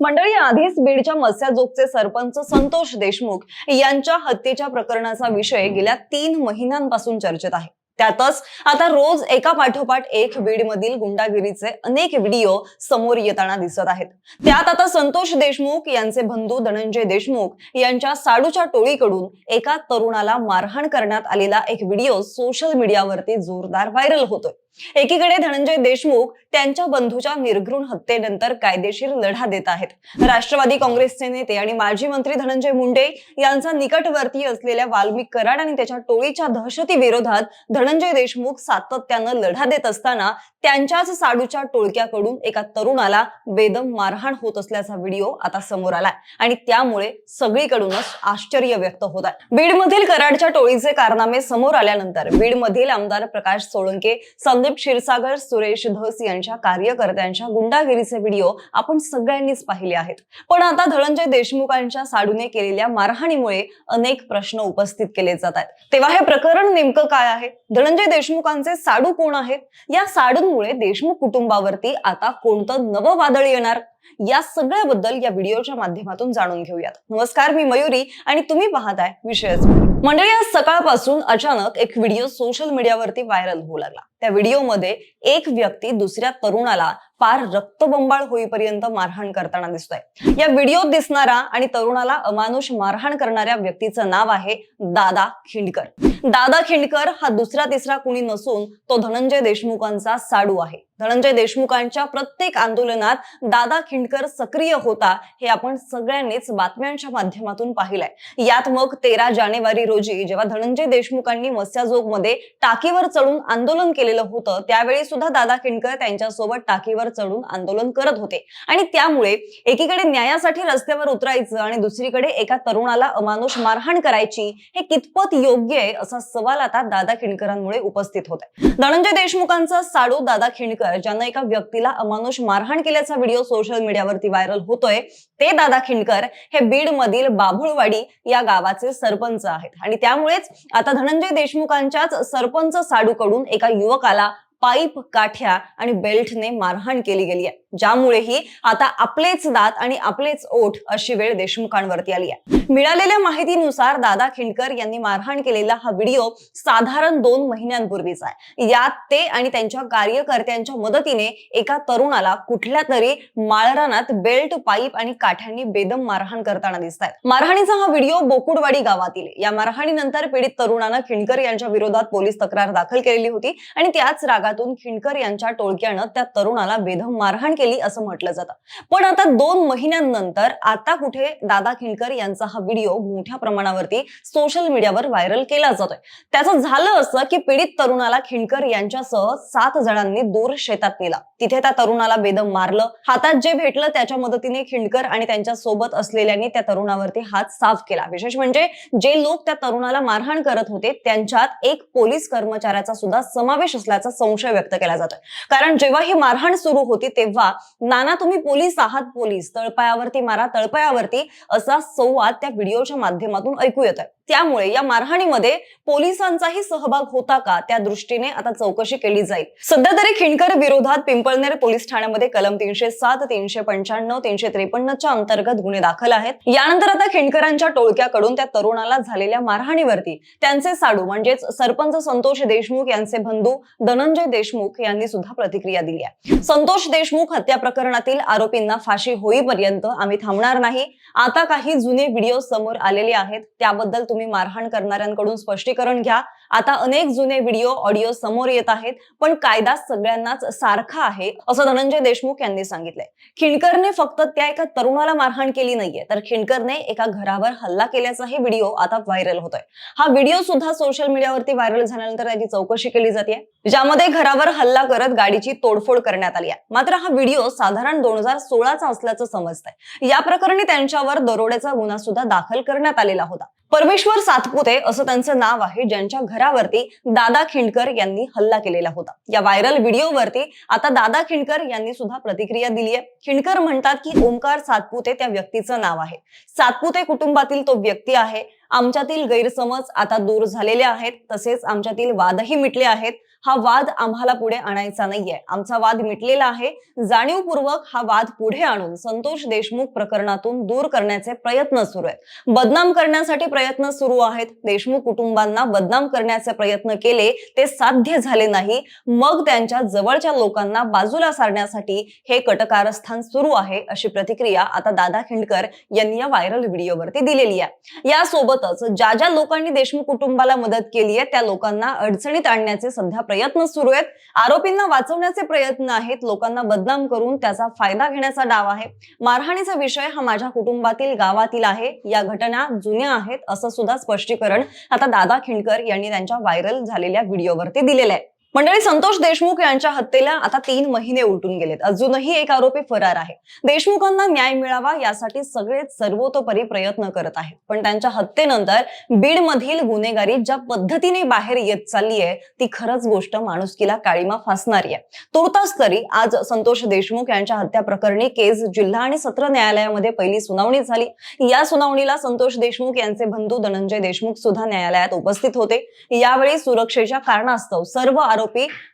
मंडळी आधीच बीडच्या मत्स्याजोगचे सरपंच संतोष देशमुख यांच्या हत्येच्या प्रकरणाचा विषय गेल्या तीन महिन्यांपासून चर्चेत आहे. त्यातच आता रोज एका पाठोपाठ एक बीडमधील गुंडागिरीचे अनेक व्हिडिओ समोर येताना दिसत आहेत. त्यात आता संतोष देशमुख यांचे बंधू धनंजय देशमुख यांच्या साडूच्या टोळीकडून एका तरुणाला मारहाण करण्यात आलेला एक व्हिडिओ सोशल मीडियावरती जोरदार व्हायरल होतोय. एकीकडे धनंजय देशमुख त्यांच्या बंधूच्या निर्घृण हत्येनंतर कायदेशीर लढा देत आहेत. राष्ट्रवादी काँग्रेसचे नेते आणि माजी मंत्री धनंजय मुंडे यांचा निकटवर्ती असलेल्या वाल्मिक कराड आणि त्याच्या टोळीच्या दहशती विरोधात धनंजय देशमुख सातत्यानं लढा देत असताना त्यांच्याच साडूच्या टोळक्याकडून एका तरुणाला बेदम मारहाण होत असल्याचा व्हिडिओ आता समोर आलाय. आणि त्यामुळे सगळीकडूनच आश्चर्य व्यक्त होत आहे. बीडमधील कराडच्या टोळीचे कारनामे समोर आल्यानंतर बीडमधील आमदार प्रकाश सोळंके संदीप क्षीरसागर सुरेश धस यांच्या कार्यकर्त्यांच्या गुंडागिरीचे व्हिडिओ आपण सगळ्यांनीच पाहिले आहेत. पण आता धनंजय देशमुखांच्या साडूने केलेल्या मारहाणीमुळे अनेक प्रश्न उपस्थित केले जात आहेत. तेव्हा हे प्रकरण नेमकं काय आहे? धनंजय देशमुखांचे साडू कोण आहेत? या साडूंमुळे देशमुख कुटुंबावरती आता कोणतं नवं वादळ येणार? या सगळ्याबद्दल या व्हिडिओच्या माध्यमातून जाणून घेऊयात. नमस्कार मी मयुरी आणि तुम्ही पाहताय विषयच. मंडळी आज सकाळपासून अचानक एक व्हिडिओ सोशल मीडियावरती व्हायरल होऊ लागला. त्या व्हिडिओमध्ये एक व्यक्ती दुसऱ्या तरुणाला पार रक्तबंबाळ होईपर्यंत मारहाण करताना दिसतोय. या व्हिडिओत दिसणारा आणि तरुणाला अमानुष मारहाण करणाऱ्या व्यक्तीचं नाव आहे दादा खिंडकर. दादा खिंडकर हा दुसरा तिसरा कुणी नसून तो धनंजय देशमुखांचा साडू आहे. धनंजय देशमुखांच्या प्रत्येक आंदोलनात दादा खिंडकर सक्रिय होता हे आपण सगळ्यांनीच बातम्यांच्या माध्यमातून पाहिलंय. यात मग तेरा जानेवारी रोजी जेव्हा धनंजय देशमुखांनी मस्याजोगमध्ये टाकीवर चढून आंदोलन केलेलं होतं. त्यावेळी सुद्धा दादा खिंडकर त्यांच्यासोबत टाकीवर चढून आंदोलन करत होते. आणि त्यामुळे एकीकडे न्यायासाठी रस्त्यावर उतरायचं आणि दुसरीकडे एका तरुणाला अमानुष मारहाण करायची हे कितपत योग्य आहे असा सवाल आता दादा खिंडकरांमुळे उपस्थित होत आहे. धनंजय देशमुखांचा साडू दादा खिंडकर ज्यांना एका व्यक्तीला अमानुष मारहाण केल्याचा व्हिडिओ सोशल मीडियावरती व्हायरल होतोय ते दादा खिंडकर हे बीड मधील बाभुळवाडी या गावाचे सरपंच आहेत. आणि त्यामुळेच आता धनंजय देशमुखांच्याच सरपंच साडूकडून एका युवक युवकाला पाईप काठ्या आणि बेल्टने मारहाण केली गेली आहे ज्यामुळेही आता आपलेच दात आणि आपलेच ओठ अशी वेळ देशमुखांवरती आली आहे. मिळालेल्या माहितीनुसार दादा खिंडकर यांनी मारहाण केलेला हा व्हिडिओ साधारण दोन महिन्यांपूर्वीचा आहे. यात ते आणि त्यांच्या कार्यकर्त्यांच्या मदतीने एका तरुणाला कुठल्या तरी माळरानात बेल्ट पाईप आणि काठ्यांनी बेदम मारहाण करताना दिसत आहेत मारहाणीचा हा व्हिडिओ बोकुडवाडी गावातील या मारहाणीनंतर पीडित तरुणानं खिंडकर यांच्या विरोधात पोलीस तक्रार दाखल केलेली होती आणि त्याच रागातून खिंडकर यांच्या टोळक्यानं त्या तरुणाला बेदम मारहाण केली असं म्हटलं जातं. पण आता दोन महिन्यांनंतर आता कुठे दादा खिंडकर यांचा हा व्हिडिओ मोठ्या प्रमाणावरती सोशल मीडियावर व्हायरल केला जातोय. त्याचं झालं असं की पीडित तरुणाला खिंडकर यांच्यासह सात जणांनी दूर शेतात नेला. तिथे त्या तरुणाला बेदम मारलं. हातात जे भेटलं त्याच्या मदतीने खिंडकर आणि त्यांच्यासोबत असलेल्यांनी त्या तरुणावरती हात साफ केला. विशेष म्हणजे जे लोक त्या तरुणाला मारहाण करत होते त्यांच्यात एक पोलीस कर्मचाऱ्याचा सुद्धा समावेश असल्याचा संशय व्यक्त केला जातोय. कारण जेव्हा ही मारहाण सुरू होती तेव्हा नाना तुम्ही पोलीस आहात पोलीस. तळपायावरती मारा तळपायावरती असा संवाद त्या व्हिडिओच्या माध्यमातून ऐकू येत आहे. त्यामुळे या मारहाणीमध्ये पोलिसांचाही सहभाग होता का? त्या दृष्टीने आता चौकशी केली जाईल. सध्या तरी खिणकर विरोधात पिंपळनेर पोलीस ठाण्यामध्ये कलम तीनशे सात तीनशे पंच्याण्णव तीनशे त्रेपन्नच्या अंतर्गत गुन्हे दाखल आहेत. यानंतर आता खिणकरांच्या टोळक्याकडून त्या तरुणाला झालेल्या मारहाणीवरती त्यांचे साडू म्हणजेच सरपंच संतोष देशमुख यांचे बंधू धनंजय देशमुख यांनी सुद्धा प्रतिक्रिया दिली आहे. संतोष देशमुख हत्या प्रकरणातील आरोपींना फाशी होईपर्यंत आम्ही थांबणार नाही. आता काही जुने व्हिडिओ समोर आलेले आहेत. त्याबद्दल तुम्ही मारहाण करणाऱ्यांकडून स्पष्टीकरण घ्या. आता अनेक जुने व्हिडिओ ऑडिओ समोर येत आहेत पण कायदा सगळ्यांनाच सारखा आहे असं धनंजय देशमुख यांनी सांगितलंय. खिणकरने फक्त त्या एका तरुणाला मारहाण केली नाहीये तर खिणकरने एका घरावर हल्ला केल्याचाही व्हिडिओ आता व्हायरल होतोय. हा व्हिडिओ सुद्धा सोशल मीडियावरती व्हायरल झाल्यानंतर त्याची चौकशी केली जाते ज्यामध्ये घरावर हल्ला करत गाडीची तोडफोड करण्यात आली आहे. मात्र हा व्हिडिओ साधारण दोन हजार सोळाचा असल्याचं समजतंय. या प्रकरणी त्यांच्यावर दरोड्याचा गुन्हा सुद्धा दाखल करण्यात आलेला होता. परमेश्वर सातपुते असं त्यांचं नाव आहे ज्यांच्या घरावरती दादा खिंडकर यांनी हल्ला केलेला होता. या व्हायरल व्हिडिओवरती आता दादा खिंडकर यांनी सुद्धा प्रतिक्रिया दिली आहे. खिंडकर म्हणतात की ओंकार सातपुते त्या व्यक्तीचं नाव आहे. सातपुते कुटुंबातील तो व्यक्ती आहे. आमच्यातील गैरसमज आता दूर झालेले आहेत. तसेच आमच्यातील वादही मिटले आहेत. हा वाद आम्हाला पुढे आणायचा नाहीये. आमचा वाद मिटलेला आहे. जाणीवपूर्वक हा वाद पुढे आणून संतोष देशमुख प्रकरणातून दूर करण्याचे प्रयत्न सुरू आहेत. बदनाम करण्यासाठी प्रयत्न सुरू आहेत. देशमुख कुटुंबांना बदनाम करण्याचे प्रयत्न केले ते साध्य झाले नाही. मग त्यांच्या जवळच्या लोकांना बाजूला सारण्यासाठी हे कटकारस्थान सुरू आहे अशी प्रतिक्रिया आता दादा खिंडकर यांनी या व्हायरल व्हिडिओवरती दिलेली आहे. यासोबतच ज्या ज्या लोकांनी देशमुख कुटुंबाला मदत केली आहे त्या लोकांना अडचणीत आणण्याचे सध्या प्रयत्न सुरू आहेत. आरोपींना वाचवण्याचे प्रयत्न आहेत. लोकांना बदनाम करून त्याचा फायदा घेण्याचा डाव आहे. मारहाणीचा विषय हा माझ्या कुटुंबातील गावातील आहे. या घटना जुन्या आहेत असं सुद्धा स्पष्टीकरण आता दादा खिंडकर यांनी त्यांच्या व्हायरल झालेल्या व्हिडिओवरती दिलेलं आहे. मंडळी संतोष देशमुख यांच्या हत्येला आता तीन महिने उलटून गेलेत. अजूनही एक आरोपी फरार आहे. देशमुखांना न्याय मिळावा यासाठी सगळेच सर्वतोपरी प्रयत्न करत आहेत. पण त्यांच्या हत्येनंतर बीड मधील गुन्हेगारी ज्या पद्धतीने बाहेर येत चालली आहे ती खरंच गोष्ट माणुसकीला काळीमा फासणारी आहे. तुर्तास तरी आज संतोष देशमुख यांच्या हत्या प्रकरणी केस जिल्हा आणि सत्र न्यायालयामध्ये पहिली सुनावणी झाली. या सुनावणीला संतोष देशमुख यांचे बंधू धनंजय देशमुख सुद्धा न्यायालयात उपस्थित होते. यावेळी सुरक्षेच्या कारणास्तव सर्व आरोपी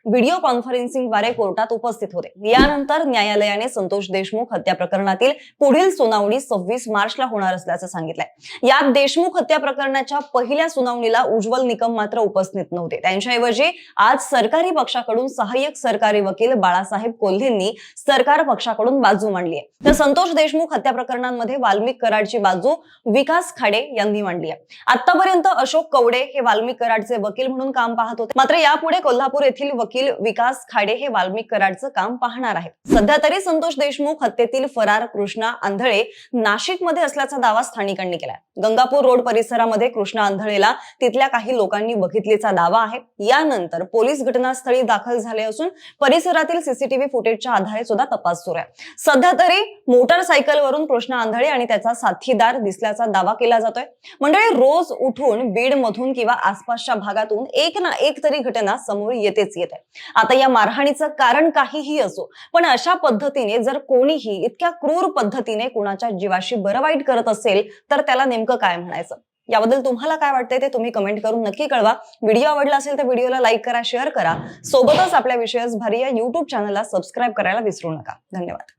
व्हिडिओ कॉन्फरन्सिंगद्वारे कोर्टात उपस्थित होते. यानंतर न्यायालयाने संतोष देशमुख हत्या प्रकरणातील पुढील सुनावणी सव्वीस मार्चला होणार असल्याचं सांगितलंय. यात देशमुख हत्या प्रकरणाच्या पहिल्या सुनावणीला उज्ज्वल निकम मात्र उपस्थित नव्हते. त्यांच्याऐवजी आज सरकारी पक्षाकडून सहाय्यक सरकारी वकील बाळासाहेब कोल्हेंनी सरकार पक्षाकडून बाजू मांडली आहे. तर संतोष देशमुख हत्या प्रकरणांमध्ये वाल्मिक कराडची बाजू विकास खाडे यांनी मांडली आहे. आतापर्यंत अशोक कवडे हे वाल्मिक कराडचे वकील म्हणून काम पाहत होते. मात्र यापुढे कोल्हापूर येथील वकील विकास खाडे हे वाल्मिक कराडचं काम पाहणार आहेत. सध्या तरी संतोष देशमुख हत्येतील फरार कृष्णा आंधळे नाशिकमध्ये असल्याचा दावा स्थानिकांनी केलाय. गंगापूर रोड परिसरामध्ये कृष्णा आंधळेला तिथल्या काही लोकांनी बघितल्याचा दावा आहे. यानंतर पोलीस घटनास्थळी दाखल झाले असून परिसरातील सीसीटीव्ही फुटेजच्या आधारे सुद्धा तपास सुरू आहे. सध्या तरी मोटारसायकलवरून कृष्णा आंधळे आणि त्याचा साथीदार दिसल्याचा दावा केला जातोय. मंडळी रोज उठून बीड मधून किंवा आसपासच्या भागातून एक ना एक तरी घटना समोर येतेच येते आता या मारहाणीचं कारण काहीही असो पण अशा पद्धतीने जर कोणीही इतक्या क्रूर पद्धतीने कुणाच्या जीवाशी बरं वाईट करत असेल तर त्याला नेमकं काय म्हणायचं? याबद्दल तुम्हाला काय वाटतंय ते तुम्ही कमेंट करून नक्की कळवा. व्हिडिओ आवडला असेल तर व्हिडिओला लाईक करा शेअर करा. सोबतच आपल्या विषयच भारी या युट्यूब चॅनलला सबस्क्राईब करायला विसरू नका. धन्यवाद.